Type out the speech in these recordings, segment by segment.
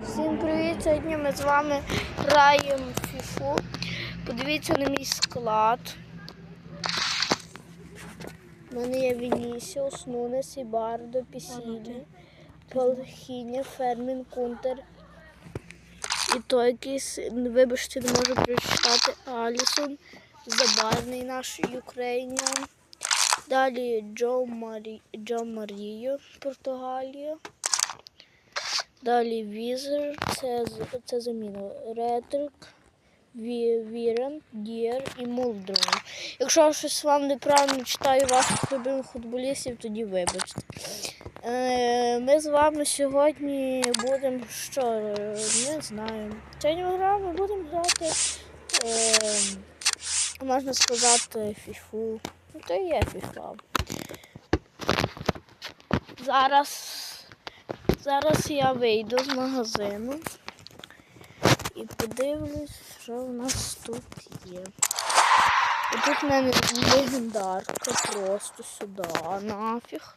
Всім привіт! Сьогодні ми з вами граємо в фіфу. Подивіться на мій склад. У мене є Вінісіус, Нунес, Ібардо, Пісілі, Палхіня, Фермін, Кунтер. І той якийсь, вибачте, не можу прочитати Алісон, Забарний наш Юкрейніан. Далі Джо, Марі... Джо Маріо, Португалія. Далі Візер, це, це заміна. Ретрик, Ві, Вірен, Дієр і Молдрон. Якщо я щось вам неправильно читаю ваших любимих футболістів, тоді вибачте. Е, ми з вами сьогодні будемо що? Не знаю. Сьогодні ми граємо, будемо грати. Е, можна сказати, фіфу. Ну, то є фіфа. Зараз Зараз я вийду з магазину і подивлюсь, що в нас тут є. І тут в мене легендарка просто сюди, нафіг.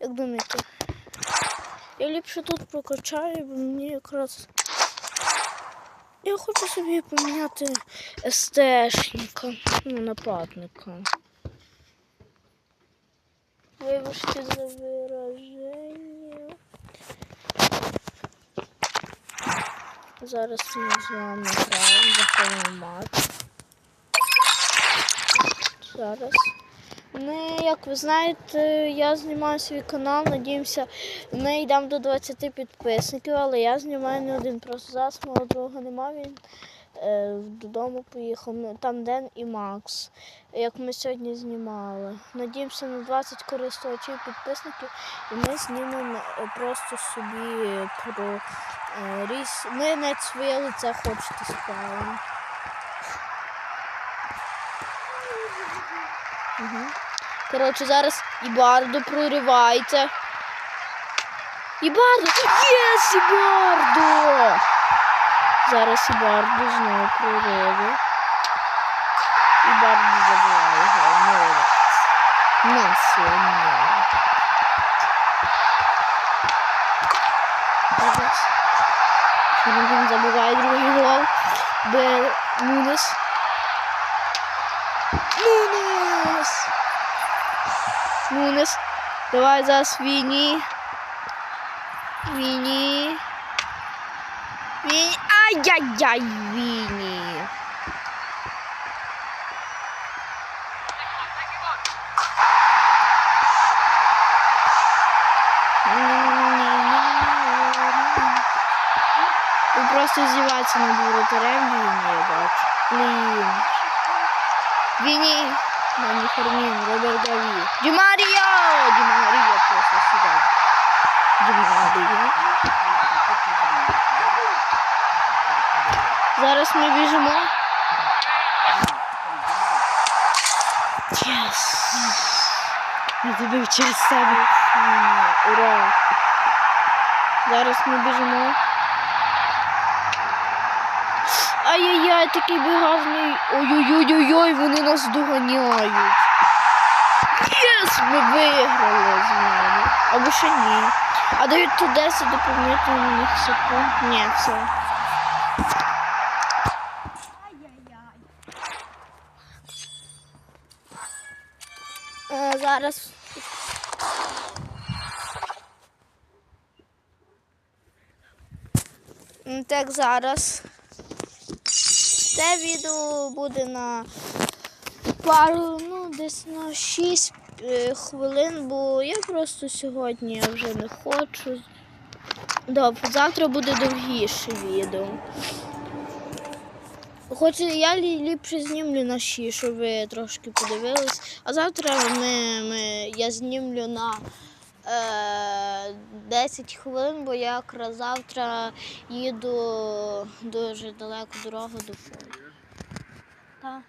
Як думаєте? Я ліпше тут прокачаю, бо мені якраз. Я хочу собі поміняти СТшника, ну, нападника. Вибачте за вираження. Зараз ми з вами граємо за матч. Зараз. Ми, як ви знаєте, я знімаю свій канал, надіємося, ми йдемо до 20 підписників, але я знімаю не один. Просто зараз мого друга немає, він додому поїхав. Ну, Там Ден і Макс, як ми сьогодні знімали. Надіємося на 20 користувачів підписників, і ми знімемо е, просто собі про е, різ. Ми навіть своє лице хочете справимо. Угу. Коротше, зараз Ібардо проривається. Ібардо! Єс, Ібардо! Зараз Ібардо знову прориви. Ібардо забиває гол. Молодець. Націонал. Зараз. Він забиває другий гол. Де Нунес. Нунес! Нунес. Давай зараз Віні. Віні. Віні. Ай-яй-яй, Віні. Ви просто здіватися над воротарем Віні, я бачу. Блін. Віні. Мані Фермін, Роберт Гаві. Ді Марія просто сюди. Ді. Зараз ми біжимо. Єс! Я забив через себе. Ура! Зараз ми біжимо. Ай-яй-яй, такий бігавний. Ой-ой-ой-ой, вони нас доганяють. Єс, ми виграли з ними. Або ще ні. А дають тут 10 доповнительних секунд. Ні, все. Зараз. Так, зараз. Це відео буде на пару, ну, десь на 6 е, хвилин, бо я просто сьогодні вже не хочу. Добре, завтра буде довгіше відео. Хоч я лі- ліпше знімлю на 6, щоб ви трошки подивились. А завтра ми, ми, я знімлю на е, 10 хвилин, бо я якраз завтра їду дуже далеку дорогу до. Так.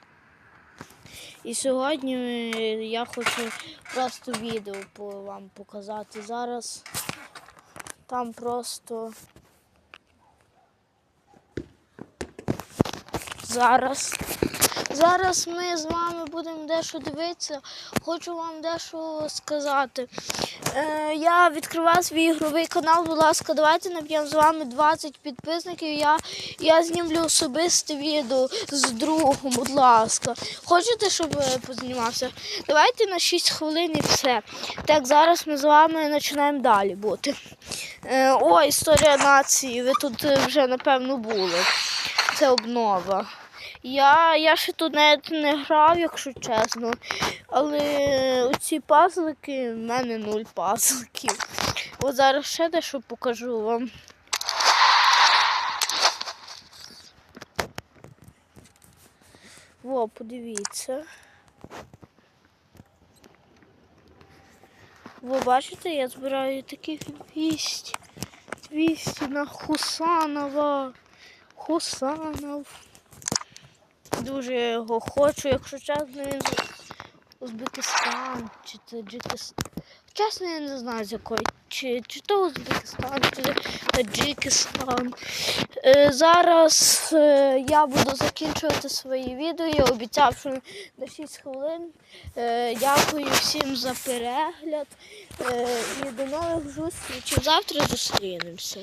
І сьогодні я хочу просто відео вам показати. Зараз там просто. Зараз Зараз ми з вами будемо дещо дивитися. Хочу вам дещо сказати. Е, я відкриваю свій ігровий канал. Будь ласка, давайте наб'ємо з вами 20 підписників. Я, я знімлю особисте відео з другом, будь ласка. Хочете, щоб е, познімався? Давайте на 6 хвилин і все. Так, зараз ми з вами починаємо далі бути. Е, о, історія нації. Ви тут е, вже напевно були. Це обнова. Я, я ще тут навіть не грав, якщо чесно. Але оці пазлики, в мене нуль пазликів. От зараз ще дещо покажу вам. Во, подивіться. Ви бачите, я збираю таких 200. 200 на Хусанова. Хусанов. Дуже його хочу, якщо чесно, він з Узбекистан чи Таджикистан. Чесно, я не знаю з якої. Чи, чи то Узбекистан, чи Таджикистан. Е, зараз е, я буду закінчувати свої відео. Я обіцяв, що на 6 хвилин. Е, дякую всім за перегляд. Е, і до нових зустрічей. Завтра зустрінемося.